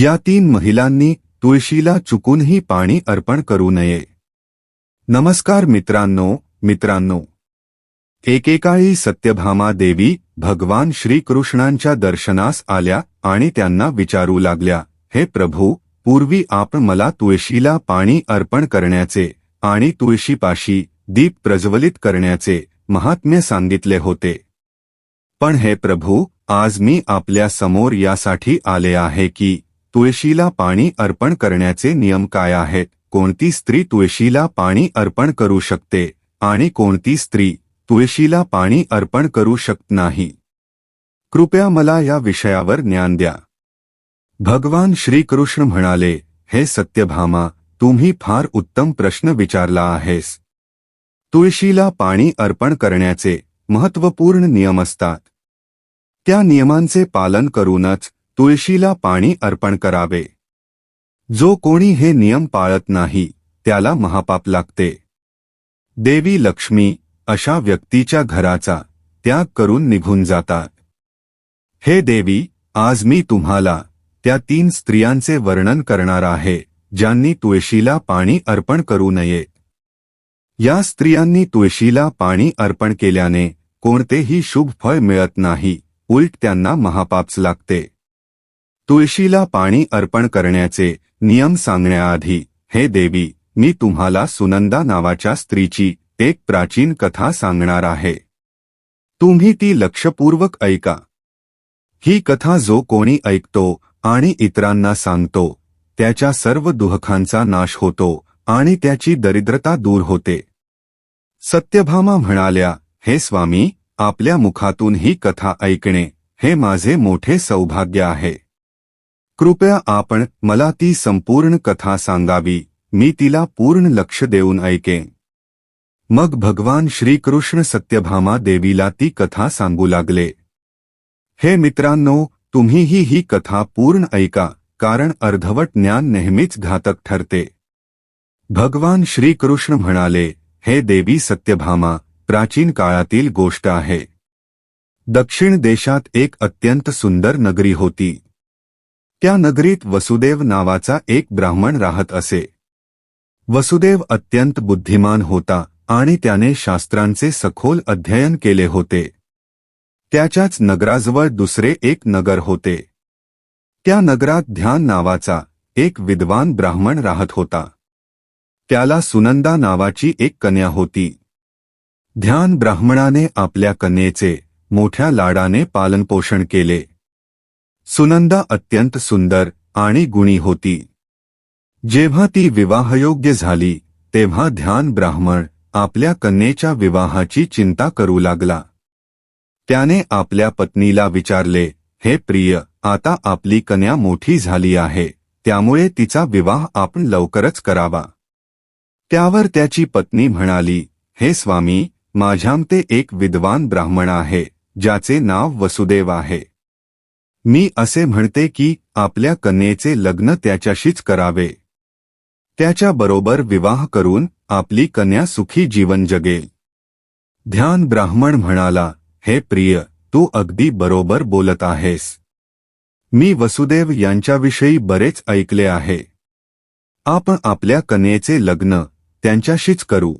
या तीन महिलांनी तुळशीला चुकूनही पाणी अर्पण करू नये. नमस्कार मित्रांनो मित्रांनो. एकेकाळी सत्यभामा देवी भगवान श्रीकृष्णांच्या दर्शनास आल्या आणि त्यांना विचारू लागल्या हे प्रभू पूर्वी आपण मला तुळशीला पाणी अर्पण करण्याचे आणि तुळशीपाशी दीप प्रज्वलित करण्याचे महात्म्य सांगितले होते. पण हे प्रभू आज मी आपल्यासमोर यासाठी आले आहे की तुळशीला पाणी अर्पण करण्याचे नियम काय आहेत? कोणती स्त्री तुळशीला पाणी अर्पण करू शकते? आणि कोणती स्त्री तुळशीला पाणी अर्पण करू शकत नाही? कृपया मला या विषयावर ज्ञान द्या. भगवान श्रीकृष्ण म्हणाले हे सत्यभामा तुम्ही फार उत्तम प्रश्न विचारला आहेस. तुळशीला पाणी अर्पण करण्याचे महत्त्वपूर्ण नियम असतात. त्या नियमांचे पालन करूनच तुळशीला पाणी अर्पण करावे. जो कोणी हे नियम पाळत नाही त्याला महापाप लागते. देवी लक्ष्मी अशा व्यक्तीच्या घराचा त्याग करून निघून जातात हे देवी आज मी तुम्हाला त्या तीन स्त्रियांचे वर्णन करणार आहे ज्यांनी तुळशीला पाणी अर्पण करू नये. या स्त्रियांनी तुळशीला पाणी अर्पण केल्याने कोणतेही शुभ फळ मिळत नाही उलट त्यांना महापाप्स लागते. तुळशीला पाणी अर्पण करण्याचे नियम सांगण्याआधी हे देवी मी तुम्हाला सुनंदा नावाच्या स्त्रीची एक प्राचीन कथा सांगणार आहे. तुम्ही ती लक्षपूर्वक ऐका. ही कथा जो कोणी ऐकतो आणि इतरांना सांगतो त्याच्या सर्व दुःखांचा नाश होतो आणि त्याची दरिद्रता दूर होते. सत्यभामा म्हणाल्या हे स्वामी आपल्या मुखातून ही कथा ऐकणे हे माझे मोठे सौभाग्य आहे. कृपया आपण मला ती संपूर्ण कथा सांगावी मी तिला पूर्ण लक्ष देऊन ऐके मग भगवान श्रीकृष्ण सत्यभामा देवीला ती कथा सांगू लागले हे मित्रांनो तुम्हीही ही कथा पूर्ण ऐका कारण अर्धवट ज्ञान नेहमीच घातक ठरते भगवान श्रीकृष्ण म्हणाले हे देवी सत्यभामा प्राचीन काळातील गोष्ट आहे दक्षिण देशात एक अत्यंत सुंदर नगरी होती त्या नगरीत वसुदेव नावाचा एक ब्राह्मण राहत असे. वसुदेव अत्यंत बुद्धिमान होता आणि त्याने शास्त्रांचे सखोल अध्ययन केले होते. त्याच्याच नगराजवळ दुसरे एक नगर होते. त्या नगरात ध्यान नावाचा एक विद्वान ब्राह्मण राहत होता. त्याला सुनंदा नावाची एक कन्या होती. ध्यान ब्राह्मणाने आपल्या कन्येचे मोठ्या लाडाने पालनपोषण केले. सुनंदा अत्यंत सुंदर आणि गुणी होती. जेव्हा ती विवाहयोग्य झाली तेव्हा ध्यान ब्राह्मण आपल्या कन्येच्या विवाहाची चिंता करू लागला. त्याने आपल्या पत्नीला विचारले हे प्रिय आता आपली कन्या मोठी झाली आहे त्यामुळे तिचा विवाह आपण लवकरच करावा. त्यावर त्याची पत्नी म्हणाली हे स्वामी माझ्यामते एक विद्वान ब्राह्मण आहे ज्याचे नाव वसुदेव आहे. मी असे म्हणते की आपल्या कन्येचे लग्न त्याच्याशीच करावे. त्याच्याबरोबर विवाह करून आपली कन्या सुखी जीवन जगेल. ध्यान ब्राह्मण म्हणाला हे प्रिय तू अगदी बरोबर बोलत आहेस. मी वसुदेव यांच्याविषयी बरेच ऐकले आहे. आपण आपल्या कन्येचे लग्न त्यांच्याशीच करू.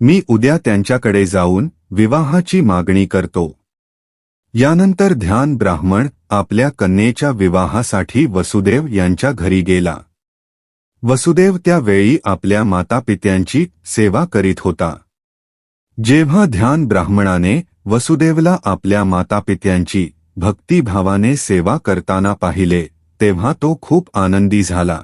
मी उद्या त्यांच्याकडे जाऊन विवाहाची मागणी करतो. यानंतर ध्यान ब्राह्मण आपल्या कन्येच्या विवाहासाठी वसुदेव यांच्या घरी गेला. वसुदेव त्यावेळी आपल्या मातापित्यांची सेवा करीत होता. जेव्हा ध्यान ब्राह्मणाने वसुदेवला आपल्या मातापित्यांची भक्तिभावाने सेवा करताना पाहिले तेव्हा तो खूप आनंदी झाला.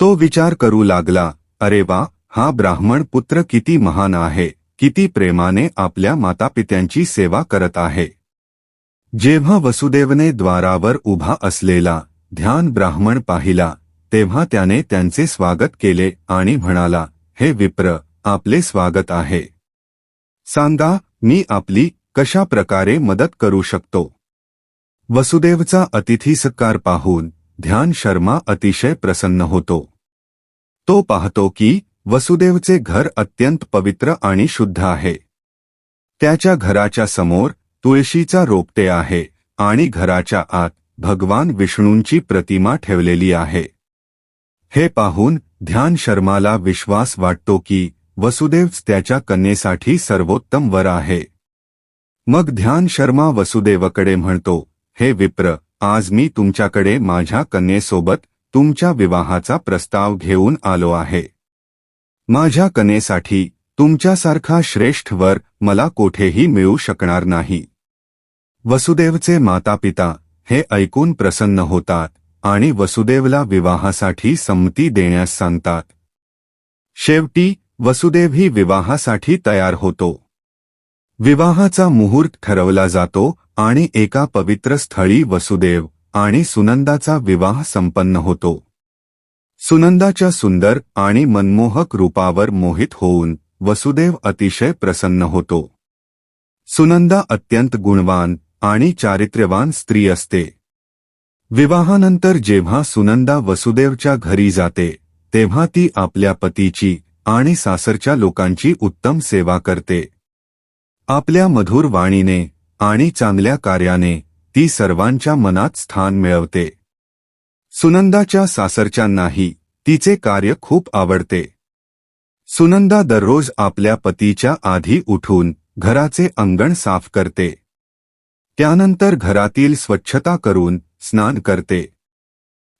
तो विचार करू लागला अरे वा हा ब्राह्मण पुत्र किती महान आहे किती प्रेमाने आपल्या मातापित्यांची सेवा करत आहे. जेव्हा वसुदेवने द्वारावर उभा असलेला ध्यान ब्राह्मण पाहिला तेव्हा त्याने त्यांचे स्वागत केले आणि म्हणाला हे विप्र आपले स्वागत आहे. सांगा मी आपली कशा प्रकारे मदत करू शकतो? वसुदेवचा अतिथी सत्कार पाहून ध्यान शर्मा अतिशय प्रसन्न होतो. तो पाहतो की वसुदेवचे घर अत्यंत पवित्र आणि शुद्ध आहे. त्याच्या घराच्या समोर तुळशीचा रोपटे आहे आणि घराच्या आत भगवान विष्णूंची प्रतिमा ठेवलेली आहे. हे पाहून ध्यान शर्माला विश्वास वाटतो की वसुदेवच त्याच्या कन्येसाठी सर्वोत्तम वर आहे. मग ध्यान शर्मा वसुदेवकडे म्हणतो हे विप्र आज मी तुमच्याकडे माझ्या कन्येसोबत तुमच्या विवाहाचा प्रस्ताव घेऊन आलो आहे. माझ्या कनेसाठी तुमच्यासारखा श्रेष्ठ वर मला कोठेही मिळू शकणार नाही. वसुदेवचे मातापिता हे ऐकून प्रसन्न होतात आणि वसुदेवला विवाहासाठी संमती देण्यास सांगतात. शेवटी वसुदेवही विवाहासाठी तयार होतो. विवाहाचा मुहूर्त ठरवला जातो आणि एका पवित्र स्थळी वसुदेव आणि सुनंदाचा विवाह संपन्न होतो. सुनंदाच्या सुंदर आणि मनमोहक रूपावर मोहित होऊन वसुदेव अतिशय प्रसन्न होतो. सुनंदा अत्यंत गुणवान आणि चारित्र्यवान स्त्री असते. विवाहानंतर जेव्हा सुनंदा वसुदेवच्या घरी जाते तेव्हा ती आपल्या पतीची आणि सासरच्या लोकांची उत्तम सेवा करते. आपल्या मधुर वाणीने आणि चांगल्या कार्याने ती सर्वांच्या मनात स्थान मिळवते. सुनंदाच्या सासरच्यांनाही तिचे कार्य खूप आवडते. सुनंदा दररोज आपल्या पतीच्या आधी उठून घराचे अंगण साफ करते. त्यानंतर घरातील स्वच्छता करून स्नान करते.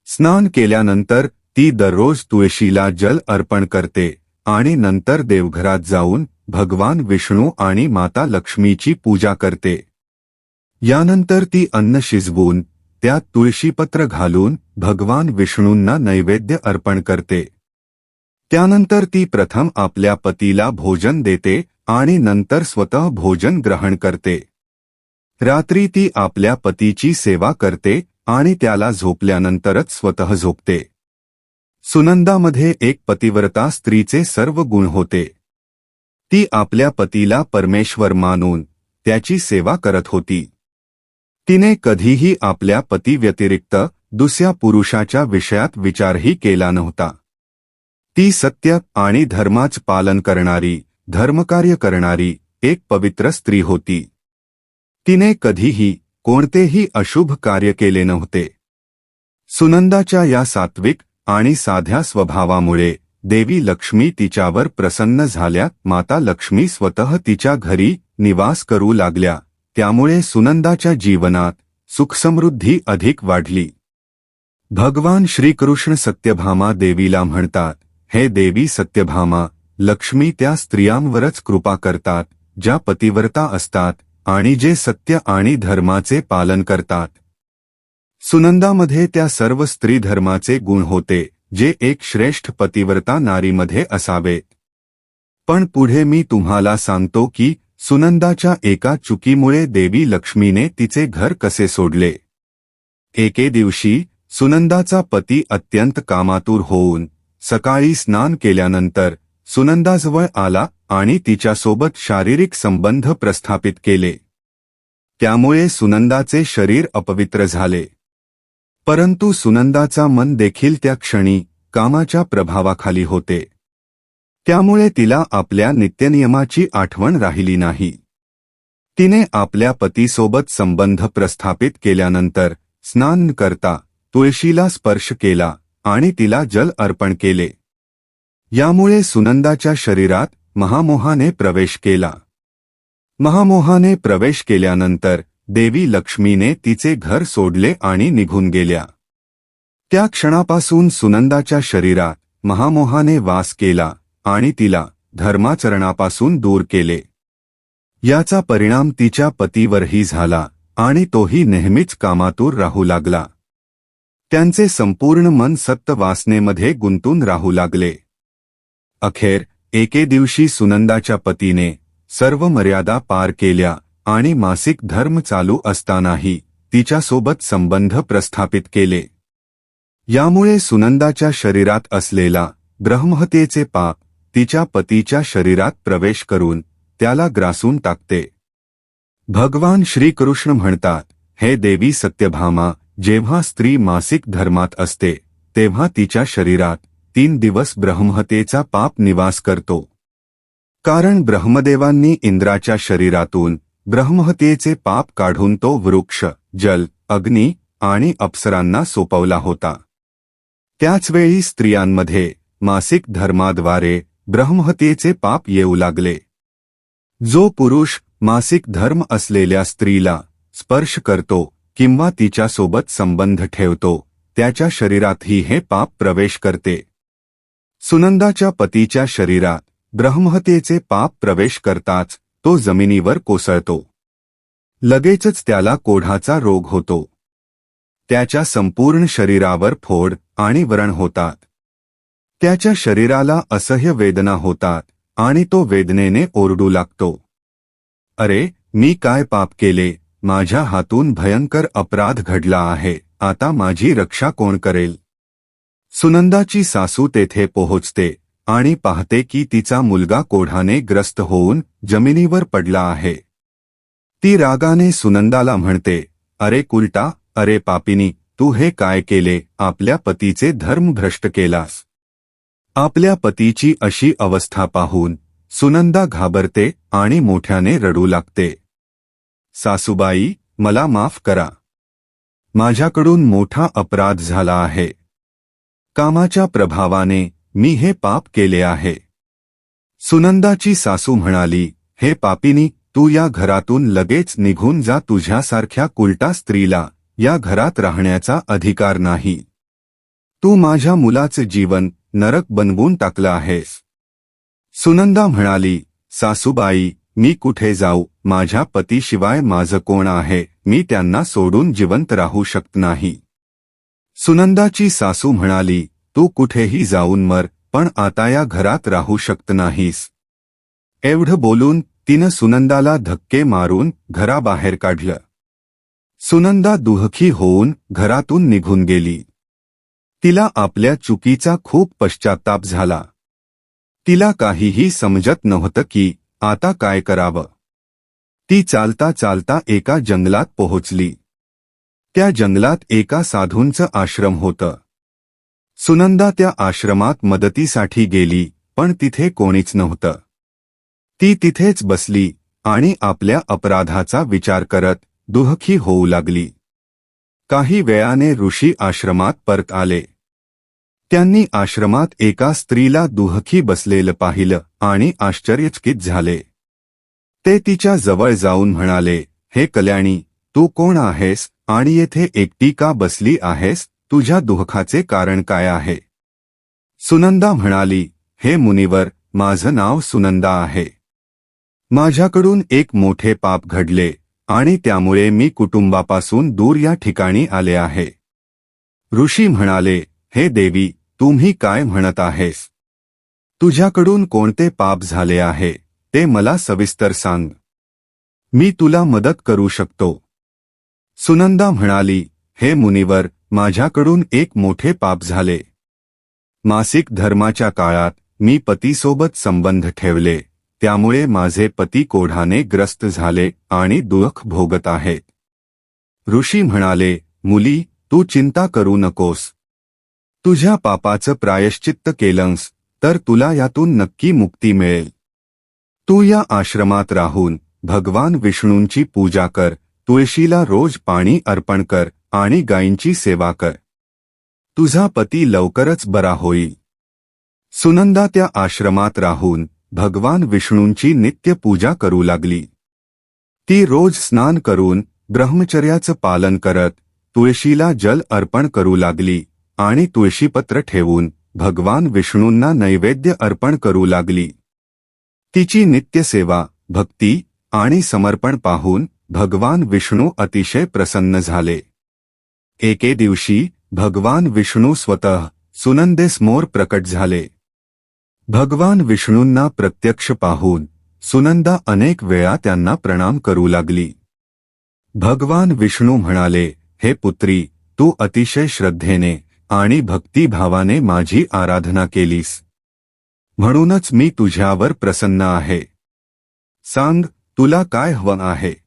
स्नान केल्यानंतर ती दररोज तुळशीला जल अर्पण करते आणि नंतर देवघरात जाऊन भगवान विष्णू आणि माता लक्ष्मीची पूजा करते. यानंतर ती अन्न शिजवून त्यात तुळशीपत्र घालून भगवान विष्णूंना नैवेद्य अर्पण करते. त्यानंतर ती प्रथम आपल्या पतीला भोजन देते आणि नंतर स्वतः भोजन ग्रहण करते. रात्री ती आपल्या पतीची सेवा करते आणि त्याला झोपल्यानंतरच स्वतः झोपते. सुनंदामध्ये एक पतिव्रता स्त्रीचे सर्व गुण होते. ती आपल्या पतीला परमेश्वर मानून त्याची सेवा करत होती. तिने कधीही आपल्या पतीव्यतिरिक्त दुसऱ्या पुरुषाच्या विषयात विचारही केला नव्हता. ती सत्य आणि धर्माच पालन करणारी धर्मकार्य करणारी एक पवित्र स्त्री होती. तिने कधीही कोणतेही अशुभ कार्य केले नव्हते. सुनंदाच्या या सात्विक आणि साध्या स्वभावामुळे देवी लक्ष्मी तिच्यावर प्रसन्न झाल्या माता लक्ष्मी स्वतः तिच्या घरी निवास करू लागल्या त्यामुळे सुनंदाच्या जीवनात सुखसमृद्धी अधिक वाढली. भगवान श्रीकृष्ण सत्यभामा देवीला म्हणतात हे देवी सत्यभामा लक्ष्मी त्या स्त्रियांवरच कृपा करतात ज्या पतिव्रता असतात आणि जे सत्य आणि धर्माचे पालन करतात. सुनंदामध्ये त्या सर्व स्त्री धर्माचे गुण होते जे एक श्रेष्ठ पतिव्रता नारीमध्ये असावेत. पण पुढे मी तुम्हाला सांगतो की सुनंदाच्या एका चुकीमुळे देवी लक्ष्मीने तिचे घर कसे सोडले. एके दिवशी सुनंदाचा पती अत्यंत कामातूर होऊन सकाळी स्नान केल्यानंतर सुनंदाजवळ आला आणि तिच्यासोबत शारीरिक संबंध प्रस्थापित केले. त्यामुळे सुनंदाचे शरीर अपवित्र झाले. परंतु सुनंदाचा मन देखील त्या क्षणी कामाच्या प्रभावाखाली होते. त्यामुळे तिला आपल्या नित्यनियमाची आठवण राहिली नाही. तिने आपल्या पतीसोबत संबंध प्रस्थापित केल्यानंतर स्नान करता तुळशीला स्पर्श केला आणि तिला जल अर्पण केले. यामुळे सुनंदाच्या शरीरात महामोहाने प्रवेश केला. महामोहाने प्रवेश केल्यानंतर देवी लक्ष्मीने तिचे घर सोडले आणि निघून गेल्या. त्या क्षणापासून सुनंदाच्या शरीरात महामोहाने वास केला आणि तिला धर्माचरणापासून दूर केले. याचा परिणाम तिच्या पतीवरही झाला आणि तोही नेहमीच कामातूर राहू लागला. त्यांचे संपूर्ण मन सत्तवासनेमध्ये गुंतून राहू लागले. अखेर एके दिवशी सुनंदाच्या पतीने सर्व मर्यादा पार केल्या आणि मासिक धर्म चालू असतानाही तिच्यासोबत संबंध प्रस्थापित केले. यामुळे सुनंदाच्या शरीरात असलेला ब्रह्महत्येचे पाप तिच्या पतीच्या शरीरात प्रवेश करून त्याला ग्रासून टाकते. भगवान श्रीकृष्ण म्हणतात हे देवी सत्यभामा जेव्हा स्त्री मासिक धर्मात असते तेव्हा तिच्या शरीरात तीन दिवस ब्रह्महतेचा पाप निवास करतो. कारण ब्रह्मदेवांनी इंद्राच्या शरीरातून ब्रह्महत्येचे पाप काढून तो वृक्ष जल अग्नी आणि अप्सरांना सोपवला होता. त्याचवेळी स्त्रियांमध्ये मासिक धर्माद्वारे ब्रह्महत्येचे पाप येऊ लागले. जो पुरुष मासिक धर्म असलेल्या स्त्रीला स्पर्श करतो किंवा तिच्यासोबत संबंध ठेवतो त्याच्या शरीरातही हे पाप प्रवेश करते. सुनंदाच्या पतीच्या शरीरात ब्रह्महत्येचे पाप प्रवेश करताच तो जमिनीवर कोसळतो. लगेचच त्याला कोढाचा रोग होतो. त्याच्या संपूर्ण शरीरावर फोड आणि व्रण होतात. त्याच्या शरीराला असह्य वेदना होतात आणि तो वेदनेने ओरडू लागतो. अरे मी काय पाप केले? माझ्या हातून भयंकर अपराध घडला आहे. आता माझी रक्षा कोण करेल? सुनंदाची सासू तेथे पोहोचते आणि पाहते की तिचा मुलगा कोढाने ग्रस्त होऊन जमिनीवर पडला आहे. ती रागाने सुनंदाला म्हणते अरे कुलटा अरे पापिनी तू हे काय केले? आपल्या पतीचे धर्म भ्रष्ट केलास. आपल्या पतीची अशी अवस्था पाहून सुनंदा घाबरते आणि मोठ्याने रडू लागते. सासूबाई मला माफ करा. माझ्याकडून मोठा अपराध झाला आहे. कामाच्या प्रभावाने मी हे पाप केले आहे. सुनंदाची सासू म्हणाली हे पापिनी तू या घरातून लगेच निघून जा तुझ्यासारख्या कुलटा स्त्रीला या घरात राहण्याचा अधिकार नाही. तू माझ्या मुलाचे जीवन नरक बनवून टाकलं आहेस. सुनंदा म्हणाली सासूबाई मी कुठे जाऊ? माझ्या पतीशिवाय माझं कोण आहे? मी त्यांना सोडून जिवंत राहू शकत नाही. सुनंदाची सासू म्हणाली तू कुठेही जाऊन मर पण आता या घरात राहू शकत नाहीस. एवढं बोलून तिनं सुनंदाला धक्के मारून घराबाहेर काढलं. सुनंदा दुहखी होऊन घरातून निघून गेली. तिला आपल्या चुकीचा खूप पश्चाताप झाला. तिला काहीही समजत नव्हतं की आता काय करावं. ती चालता चालता एका जंगलात पोहोचली. त्या जंगलात एका साधूंचं आश्रम होतं. सुनंदा त्या आश्रमात मदतीसाठी गेली पण तिथे कोणीच नव्हतं. ती तिथेच बसली आणि आपल्या अपराधाचा विचार करत दुहखी होऊ लागली. काही वेळाने ऋषी आश्रमात परत आले. त्यांनी आश्रमात एका स्त्रीला दुहखी बसलेलं पाहिलं आणि आश्चर्यचकित झाले. ते तिच्या जवळ जाऊन म्हणाले हे कल्याणी तू कोण आहेस? आणि येथे एकटी का बसली आहेस? तुझ्या दुःखाचे कारण काय आहे? सुनंदा म्हणाली हे मुनिवर माझं नाव सुनंदा आहे. माझ्याकडून एक मोठे पाप घडले आणि त्यामुळे मी कुटुंबापासून दूर या ठिकाणी आले आहे. ऋषी म्हणाले हे देवी तुम्ही काय म्हणत आहेस? तुझ्याकडून कोणते पाप झाले आहे? ते मला सविस्तर सांग. मी तुला मदत करू शकतो. सुनंदा म्हणाली हे मुनिवर माझ्याकडून एक मोठे पाप झाले. मासिक धर्माच्या काळात मी पतीसोबत संबंध ठेवले. त्यामुळे माझे पती कोढाने ग्रस्त झाले आणि दुःख भोगत आहेत ऋषी म्हणाले मुली तू चिंता करू नकोस. तुझ्या पापाचं प्रायश्चित्त केलंस तर तुला यातून नक्की मुक्ती मिळेल. तू या आश्रमात राहून भगवान विष्णूंची पूजा कर तुळशीला रोज पाणी अर्पण कर आणि गायींची सेवा कर. तुझा पती लवकरच बरा होईल. सुनंदा त्या आश्रमात राहून भगवान विष्णूंची नित्य पूजा करू लागली. ती रोज स्नान करून ब्रह्मचर्याचं पालन करत तुळशीला जल अर्पण करू लागली आणि तुळशीपत्र ठेवून भगवान विष्णूंना नैवेद्य अर्पण करू लागली. तिची नित्यसेवा भक्ती आणि समर्पण पाहून भगवान विष्णू अतिशय प्रसन्न झाले. एके दिवशी भगवान विष्णू स्वतः सुनंदेसमोर प्रकट झाले. भगवान विष्णूंना प्रत्यक्ष पाहून सुनंदा अनेक वेळा त्यांना प्रणाम करू लागली. भगवान विष्णू म्हणाले हे पुत्री तू अतिशय श्रद्धेने आणि भक्तिभावाने माझी आराधना केलीस. म्हणूनच मी तुझ्यावर प्रसन्न आहे. सांग तुला काय हवं आहे?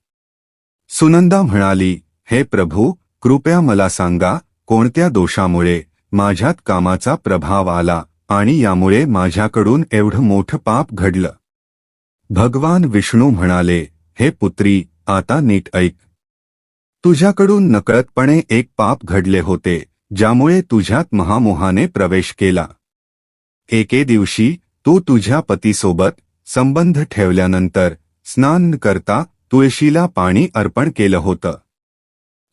सुनंदा म्हणाली हे प्रभू कृपया मला सांगा कोणत्या दोषामुळे माझ्यात कामाचा प्रभाव आला आणि यामुळे माझ्याकडून एवढं मोठं पाप घडलं? भगवान विष्णू म्हणाले हे पुत्री आता नीट ऐक. तुझ्याकडून नकळतपणे एक पाप घडले होते ज्यामुळे तुझ्यात महामोहाने प्रवेश केला. एके दिवशी तू तुझ्या पतीसोबत संबंध ठेवल्यानंतर स्नान करता तुळशीला पाणी अर्पण केलं होतं.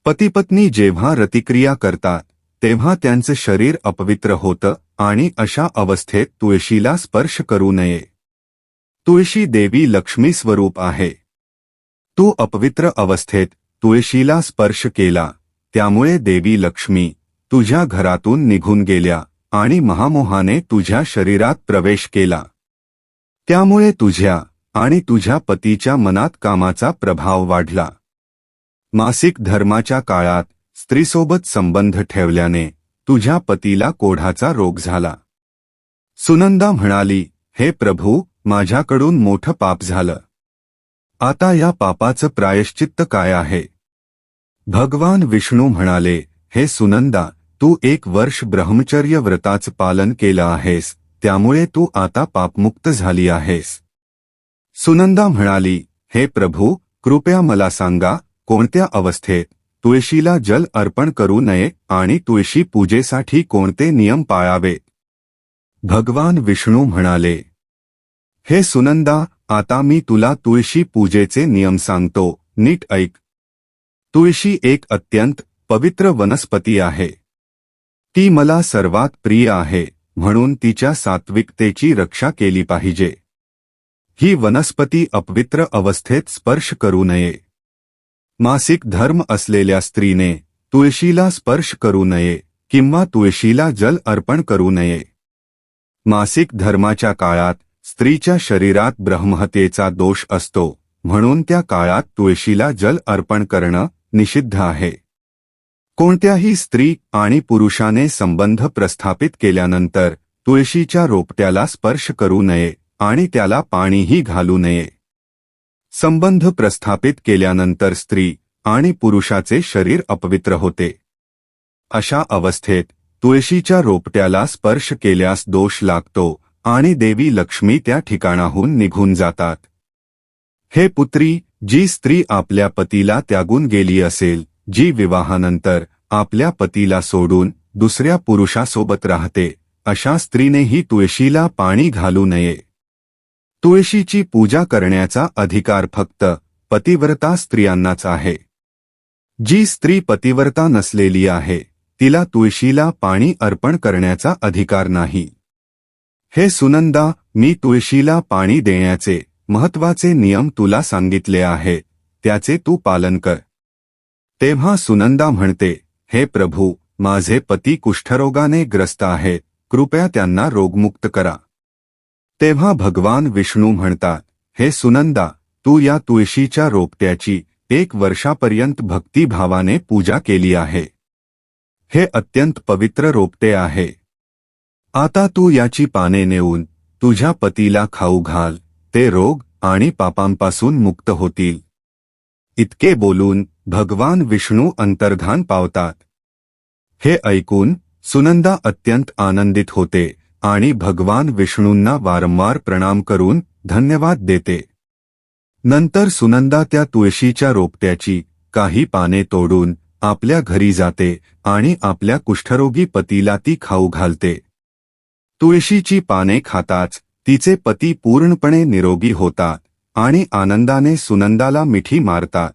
पतीपत्नी जेव्हा रतिक्रिया करतात तेव्हा त्यांचं शरीर अपवित्र होतं आणि अशा अवस्थेत तुळशीला स्पर्श करू नये. तुळशी देवी लक्ष्मी स्वरूप आहे. तू अपवित्र अवस्थेत तुळशीला स्पर्श केला त्यामुळे देवी लक्ष्मी तुझ्या घरातून निघून गेल्या आणि महामोहाने तुझ्या शरीरात प्रवेश केला. त्यामुळे तुझ्या आणि तुझ्या पतीच्या मनात कामाचा प्रभाव वाढला. मासिक धर्माच्या काळात स्त्रीसोबत संबंध ठेवल्याने तुझ्या पतीला कोढाचा रोग झाला. सुनंदा म्हणाली हे प्रभू माझ्याकडून मोठं पाप झालं. आता या पापाचं प्रायश्चित्त काय आहे? भगवान विष्णू म्हणाले हे सुनंदा तू एक वर्ष ब्रह्मचर्य व्रताचं पालन केलं आहेस त्यामुळे तू आता पापमुक्त झाली आहेस. सुनंदा म्हणाली हे प्रभू कृपया मला सांगा कोणत्या अवस्थेत तुळशीला जल अर्पण करू नये आणि तुळशी पूजेसाठी कोणते नियम पाळावे? भगवान विष्णू म्हणाले हे सुनंदा आता मी तुला तुळशी पूजेचे नियम सांगतो. नीट ऐक. तुळशी एक अत्यंत पवित्र वनस्पती आहे. ती मला सर्वात प्रिय आहे म्हणून तिच्या सात्विकतेची रक्षा केली पाहिजे. ही वनस्पती अपवित्र अवस्थेत स्पर्श करू नये. मासिक धर्म असलेल्या स्त्रीने तुळशीला स्पर्श करू नये किंवा तुळशीला जल अर्पण करू नये. मासिक धर्माच्या काळात स्त्रीच्या शरीरात ब्रह्महत्येचा दोष असतो म्हणून त्या काळात तुळशीला जल अर्पण करणं निषिद्ध आहे. कोणत्याही स्त्री आणि पुरुषाने संबंध प्रस्थापित केल्यानंतर तुळशीच्या रोपट्याला स्पर्श करू नये. आणि त्याला पाणीही घालू नये. संबंध प्रस्थापित केल्यानंतर स्त्री आणि पुरुषाचे शरीर अपवित्र होते. अशा अवस्थेत तुळशीच्या रोपट्याला स्पर्श केल्यास दोष लागतो आणि देवी लक्ष्मी त्या ठिकाणाहून निघून जातात. हे पुत्री जी स्त्री आपल्या पतीला त्यागून गेली असेल जी विवाहानंतर आपल्या पतीला सोडून दुसऱ्या पुरुषासोबत राहते अशा स्त्रीनेही तुळशीला पाणी घालू नये. तुळशीची पूजा करण्याचा अधिकार फक्त पतिव्रता स्त्रियांनाच आहे. जी स्त्री पतिव्रता नसलेली आहे तिला तुळशीला पाणी अर्पण करण्याचा अधिकार नाही. हे सुनंदा मी तुळशीला पाणी देण्याचे महत्त्वाचे नियम तुला सांगितले आहे त्याचे तू पालन कर. तेव्हा सुनंदा म्हणते हे प्रभू माझे पती कुष्ठरोगाने ग्रस्त आहे कृपया त्यांना रोगमुक्त करा. तेव्हा भगवान विष्णू म्हणतात हे सुनंदा तू या तुळशीच्या रोपट्याची एक वर्षापर्यंत भक्तिभावाने पूजा केली आहे. हे अत्यंत पवित्र रोपटे आहे. आता तू याची पाने नेऊन तुझ्या पतीला खाऊ घाल ते रोग आणि पापांपासून मुक्त होतील. इतके बोलून भगवान विष्णू अंतर्धान पावतात. हे ऐकून सुनंदा अत्यंत आनंदित होते. आणि भगवान विष्णूंना वारंवार प्रणाम करून धन्यवाद देते. नंतर सुनंदा त्या तुळशीच्या रोपट्याची काही पाने तोडून आपल्या घरी जाते आणि आपल्या कुष्ठरोगी पतीला ती खाऊ घालते. तुळशीची पाने खाताच तिचे पती पूर्णपणे निरोगी होतात आणि आनंदाने सुनंदाला मिठी मारतात.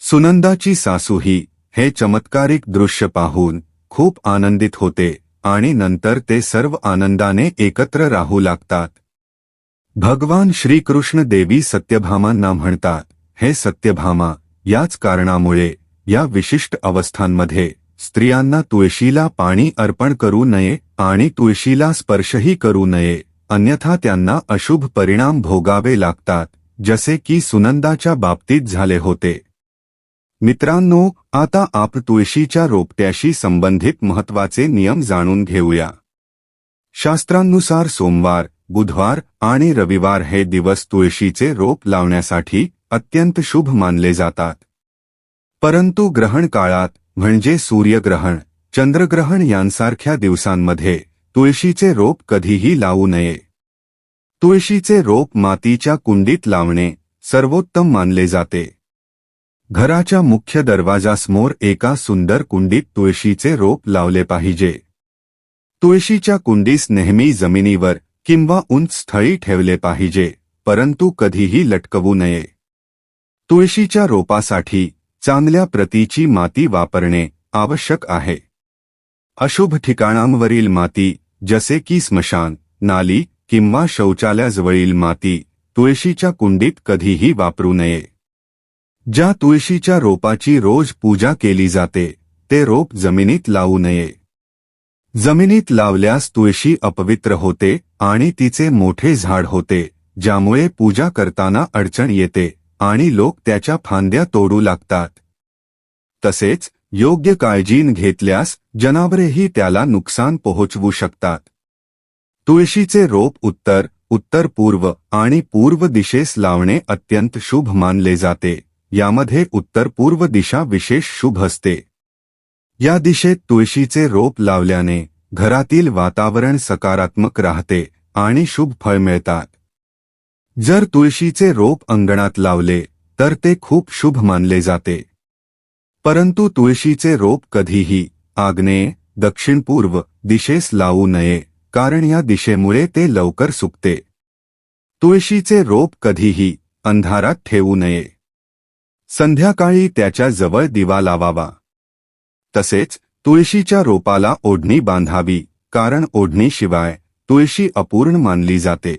सुनंदाची सासूही हे चमत्कारिक दृश्य पाहून खूप आनंदित होते. आणि नंतर ते सर्व आनंदाने एकत्र राहू लागतात. भगवान श्रीकृष्ण देवी सत्यभामांना म्हणतात हे सत्यभामा याच कारणामुळे या विशिष्ट अवस्थांमध्ये स्त्रियांना तुळशीला पाणी अर्पण करू नये आणि तुळशीला स्पर्शही करू नये अन्यथा त्यांना अशुभ परिणाम भोगावे लागतात जसे की सुनंदाच्या बाबतीत झाले होते. मित्रांनो आता आप तुळशीच्या रोपट्याशी संबंधित महत्त्वाचे नियम जाणून घेऊया. शास्त्रांनुसार सोमवार बुधवार आणि रविवार हे दिवस तुळशीचे रोप लावण्यासाठी अत्यंत शुभ मानले जातात. परंतु ग्रहण काळात म्हणजे सूर्यग्रहण चंद्रग्रहण यांसारख्या दिवसांमध्ये तुळशीचे रोप कधीही लावू नये. तुळशीचे रोप मातीच्या कुंडीत लावणे सर्वोत्तम मानले जाते. घराच्या मुख्य दरवाजासमोर एका सुंदर कुंडीत तुळशीचे रोप लावले पाहिजे. तुळशीच्या कुंडीस नेहमी जमिनीवर किंवा उंच स्थळी ठेवले पाहिजे परंतु कधीही लटकवू नये. तुळशीच्या रोपासाठी चांगल्या प्रतीची माती वापरणे आवश्यक आहे. अशुभ ठिकाणांवरील माती जसे की स्मशान नाली किंवा शौचालयाजवळील माती तुळशीच्या कुंडीत कधीही वापरू नये. ज्या तुळशीच्या रोपाची रोज पूजा केली जाते ते रोप जमिनीत लावू नये. जमिनीत लावल्यास तुळशी अपवित्र होते आणि तिचे मोठे झाड होते ज्यामुळे पूजा करताना अडचण येते आणि लोक त्याच्या फांद्या तोडू लागतात. तसेच योग्य काळजीन घेतल्यास जनावरेही त्याला नुकसान पोहोचवू शकतात. तुळशीचे रोप उत्तर उत्तर पूर्व आणि पूर्व दिशेस लावणे अत्यंत शुभ मानले जाते. यामध्ये उत्तर पूर्व दिशा विशेष शुभ असते. या दिशेत तुळशीचे रोप लावल्याने घरातील वातावरण सकारात्मक राहते आणि शुभ फळ मिळतात. जर तुळशीचे रोप अंगणात लावले तर ते खूप शुभ मानले जाते. परंतु तुळशीचे रोप कधीही आग्नेय दक्षिणपूर्व दिशेस लावू नये कारण या दिशेमुळे ते लवकर सुकते. तुळशीचे रोप कधीही अंधारात ठेवू नये. संध्याकाळी त्याच्याजवळ दिवा लावावा. तसेच तुळशीच्या रोपाला ओढणी बांधावी कारण ओढणीशिवाय तुळशी अपूर्ण मानली जाते.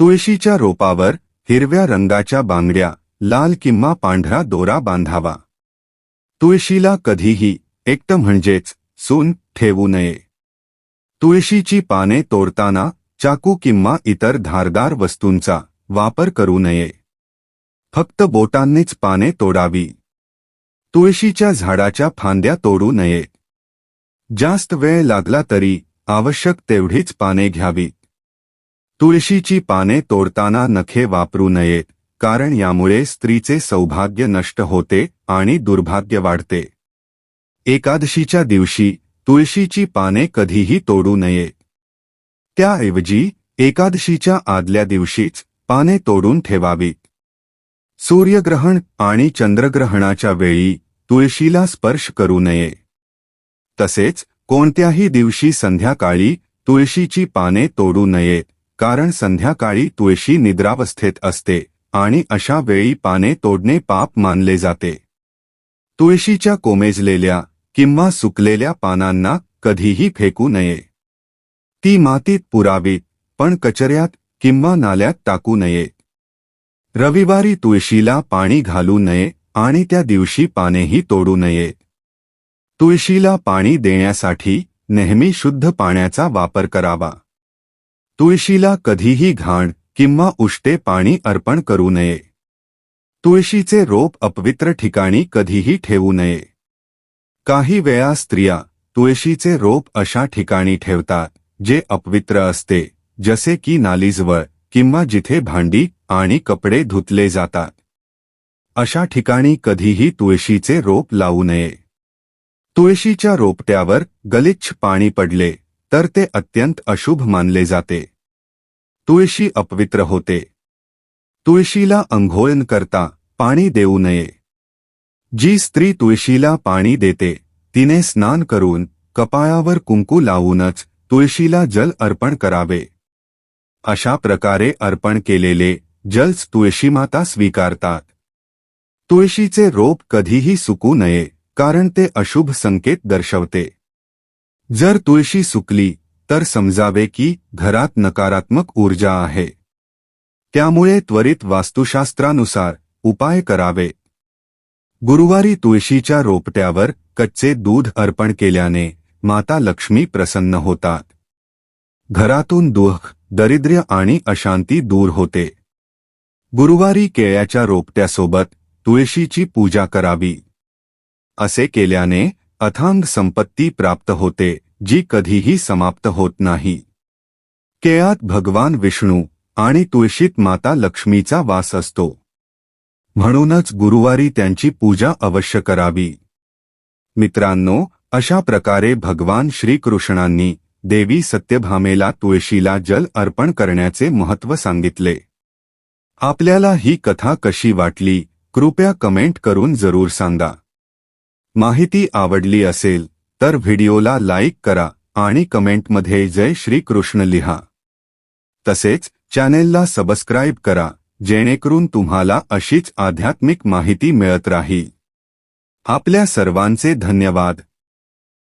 तुळशीच्या रोपावर हिरव्या रंगाच्या बांगड्या लाल किंवा पांढरा दोरा बांधावा. तुळशीला कधीही एकटं म्हणजेच सून ठेवू नये. तुळशीची पाने तोडताना चाकू किंवा इतर धारदार वस्तूंचा वापर करू नये. फक्त बोटांनीच पाने तोडावी. तुळशीच्या झाडाच्या फांद्या तोडू नये. जास्त वेळ लागला तरी आवश्यक तेवढीच पाने घ्यावी. तुळशीची पाने तोडताना नखे वापरू नयेत कारण यामुळे स्त्रीचे सौभाग्य नष्ट होते आणि दुर्भाग्य वाढते. एकादशीच्या दिवशी तुळशीची पाने कधीही तोडू नये. त्याऐवजी एकादशीच्या आदल्या दिवशीच पाने तोडून ठेवावीत सूर्यग्रहण आणि चंद्रग्रहणाच्या वेळी तुळशीला स्पर्श करू नये. तसेच कोणत्याही दिवशी संध्याकाळी तुळशीची पाने तोडू नयेत कारण संध्याकाळी तुळशी निद्रावस्थेत असते आणि अशा वेळी पाने तोडणे पाप मानले जाते. तुळशीच्या कोमेजलेल्या किंवा सुकलेल्या पानांना कधीही फेकू नये. ती मातीत पुरावीत पण कचऱ्यात किंवा नाल्यात टाकू नये. रविवारी तुळशीला पाणी घालू नये आणि त्या दिवशी पानेही तोडू नये. तुळशीला पाणी देण्यासाठी नेहमी शुद्ध पाण्याचा वापर करावा. तुळशीला कधीही घाण किंवा उष्टे पाणी अर्पण करू नये. तुळशीचे रोप अपवित्र ठिकाणी कधीही ठेवू नये. काही वेळा स्त्रिया तुळशीचे रोप अशा ठिकाणी ठेवतात जे अपवित्र असते जसे की नालीजवळ. किंवा जिथे भांडी आणि कपडे धुतले जातात. अशा ठिकाणी कधीही तुळशीचे रोप लावू नये. तुळशीच्या रोपट्यावर गलिच्छ पाणी पडले तर ते अत्यंत अशुभ मानले जाते. तुळशी अपवित्र होते. तुळशीला अंघोळण करता पाणी देऊ नये. जी स्त्री तुळशीला पाणी देते तिने स्नान करून कपाळावर कुंकू लावूनच तुळशीला जल अर्पण करावे. अशा प्रकारे अर्पण केलेले जल्स तुळशीमाता स्वीकारतात. तुळशीचे रोप कधीही सुकू नये कारण ते अशुभ संकेत दर्शवते. जर तुळशी सुकली तर समजावे की घरात नकारात्मक ऊर्जा आहे. त्यामुळे त्वरित वास्तुशास्त्रानुसार उपाय करावे. गुरुवारी तुळशीच्या रोपट्यावर कच्चे दूध अर्पण केल्याने माता लक्ष्मी प्रसन्न होतात. घरातून दुःख दरिद्र्य आणि अशांती दूर होते. गुरुवारी केळ्याच्या रोपट्यासोबत तुळशीची पूजा करावी. असे केल्याने अथांग संपत्ती प्राप्त होते जी कधीही समाप्त होत नाही. केळात भगवान विष्णू आणि तुळशीत माता लक्ष्मीचा वास असतो. म्हणूनच गुरुवारी त्यांची पूजा अवश्य करावी. मित्रांनो अशा प्रकारे भगवान श्रीकृष्णांनी देवी सत्यभामेला तुळशीला जल अर्पण करण्याचे महत्त्व सांगितले. आपल्याला ही कथा कशी वाटली कृपया कमेंट करून जरूर सांगा. माहिती आवडली असेल तर व्हिडिओला लाईक करा आणि कमेंटमध्ये जय श्री कृष्ण लिहा. तसेच चॅनेलला सबस्क्राईब करा जेणेकरून तुम्हाला अशीच आध्यात्मिक माहिती मिळत राहील. आपल्या सर्वांचे धन्यवाद.